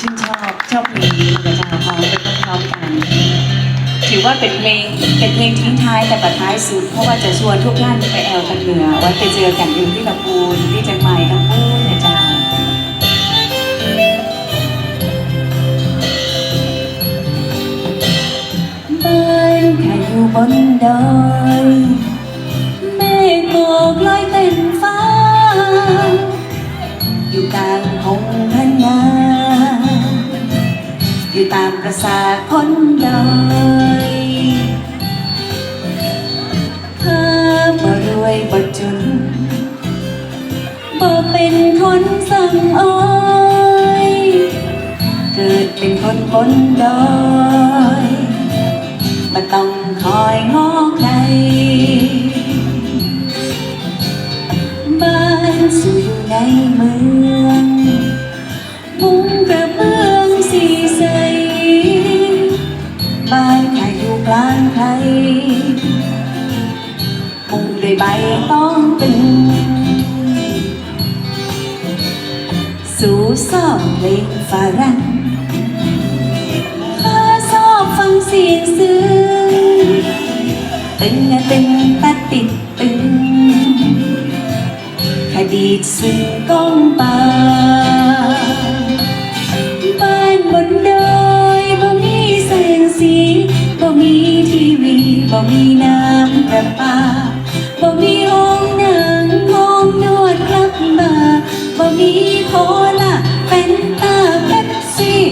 ชื่นชอบชอบเพลงนี้กับจ้าพร้อมไปพร้อมๆกัน ถือว่าเป็นเพลงเป็นเพลงทิ้งท้ายแต่ประท้ายสุด เพราะว่าจะชวนทุกท่านไปแอลกันเหนือไว้ไปเจอกันอยู่ที่ลำพูนที่จังใหม่ลำพูนนะจ้าบ้านข้าอยู่บนดอยเมฆหมอกลอยเต็มฟ้า อยู่กลางหงพ ประสาคนดอยเธอบ่รวยบ่จนบ่เป็นคนสั่งอ้อย เกิดเป็นคนบนดอย ข้าอยู่กลางได้ใบต้องตึงสู่ซอกเพลงฝรั่งข้าชอบฟังเสียงซึ้งตึงอะตึงตัดติดตึงคดีซึ่งก้องป่ ประปาบ่มีห้องหนังห้องนวดกลับมาบ่มีโคลาเป็นตาเป๊ปซี่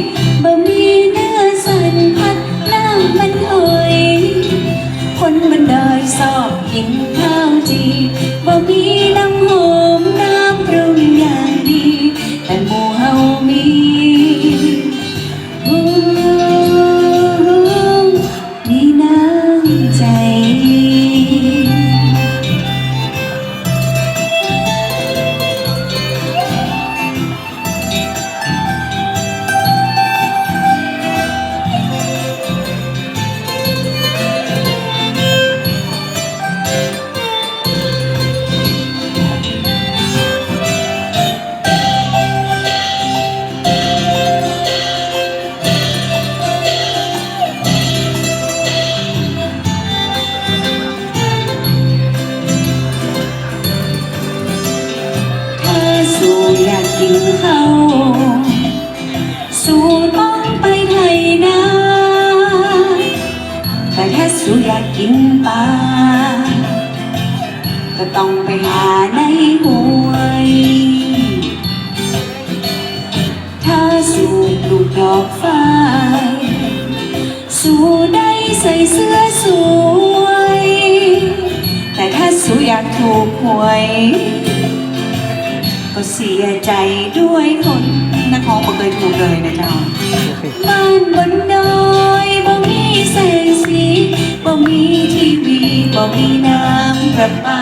บ่มีเนื้อสันพัดน้ำมันหอยคนบันไดอยชอบกินข้าวจีบ่มี กินข้าวสู่ต้องไปไทยนาแต่ถ้าสู่อยากกินปลาก็ต้องไปหาในห้วยถ้าสู่ปลูกดอกฟ้าสู่ได้ใส่เสื้อสวย แต่ถ้าสู่อยากถูกหวย ก็เสียใจด้วยคนนักร้องบ่เคยถูกเลยนะเจ้าบ้านบนดอยบ่มีแสงสีบ่มีทีวีบ่มีน้ำประปา